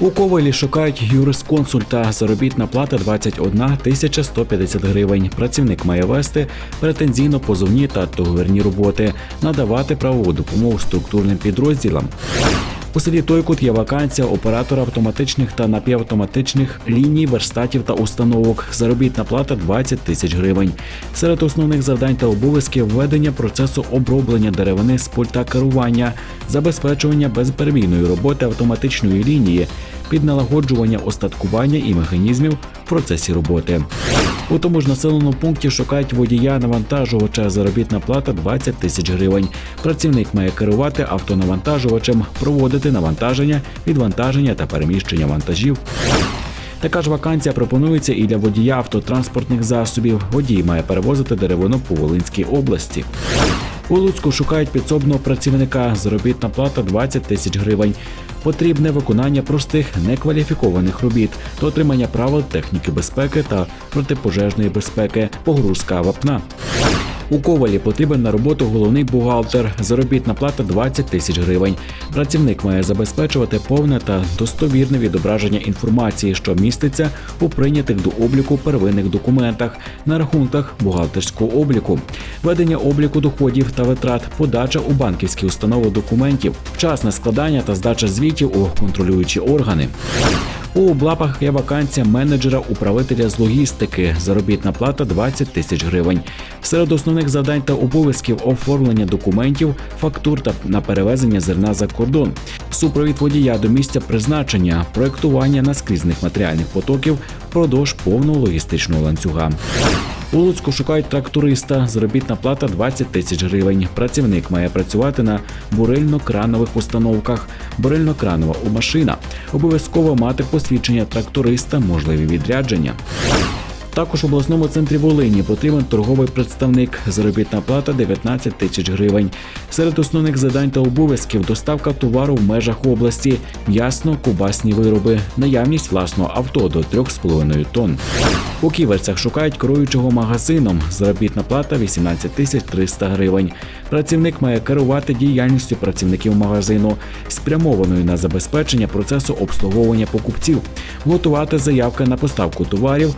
У Ковелі шукають юрисконсульта. Заробітна плата 21 тисяча 150 гривень. Працівник має вести претензійно позовні та договірні роботи, надавати правову допомогу структурним підрозділам. У селі Тойкут є вакансія оператора автоматичних та напівавтоматичних ліній, верстатів та установок. Заробітна плата 20 тисяч гривень. Серед основних завдань та обов'язків введення процесу оброблення деревини з пульта керування, забезпечування безперебійної роботи автоматичної лінії, під налагоджування остаткування і механізмів в процесі роботи. У тому ж населеному пункті шукають водія навантажувача. Заробітна плата 20 тисяч гривень. Працівник має керувати автонавантажувачем, проводити навантаження, відвантаження та переміщення вантажів. Така ж вакансія пропонується і для водія автотранспортних засобів. Водій має перевозити деревину по Волинській області. У Луцьку шукають підсобного працівника. Заробітна плата 20 тисяч гривень. Потрібне виконання простих некваліфікованих робіт до отримання правил техніки безпеки та протипожежної безпеки, погрузка вапна. У Ковалі потрібен на роботу головний бухгалтер. Заробітна плата 20 тисяч гривень. Працівник має забезпечувати повне та достовірне відображення інформації, що міститься у прийнятих до обліку первинних документах на рахунках бухгалтерського обліку, ведення обліку доходів та витрат, подача у банківські установи документів, вчасне складання та здача звітів у контролюючі органи. У облапах є вакансія менеджера управителя з логістики. Заробітна плата 20 тисяч гривень. Серед основних завдань та обов'язків оформлення документів, фактур та на перевезення зерна за кордон, супровід водія до місця призначення, проектування наскрізних матеріальних потоків впродовж повного логістичного ланцюга. У Луцьку шукають тракториста. Заробітна плата 20 тисяч гривень. Працівник має працювати на бурильно-кранових установках. Бурильно-кранова у машина. Обов'язково мати посвідчення тракториста, можливі відрядження. Також в обласному центрі Волині потрібен торговий представник. Заробітна плата 19 тисяч гривень. Серед основних завдань та обов'язків доставка товару в межах області, м'ясно, кубасні вироби, наявність власного авто до 3,5 тонн. У ківерцях шукають керуючого магазином. Заробітна плата 18 тисяч 300 гривень. Працівник має керувати діяльністю працівників магазину, спрямованою на забезпечення процесу обслуговування покупців, готувати заявки на поставку товарів,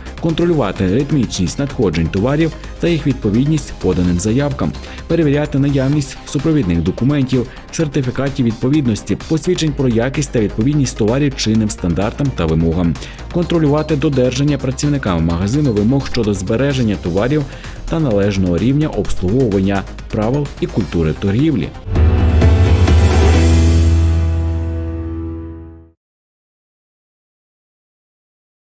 контролювати ритмічність надходжень товарів та їх відповідність поданим заявкам, перевіряти наявність супровідних документів, сертифікатів відповідності, посвідчень про якість та відповідність товарів чинним стандартам та вимогам, контролювати додержання працівниками магазину вимог щодо збереження товарів та належного рівня обслуговування правил і культури торгівлі.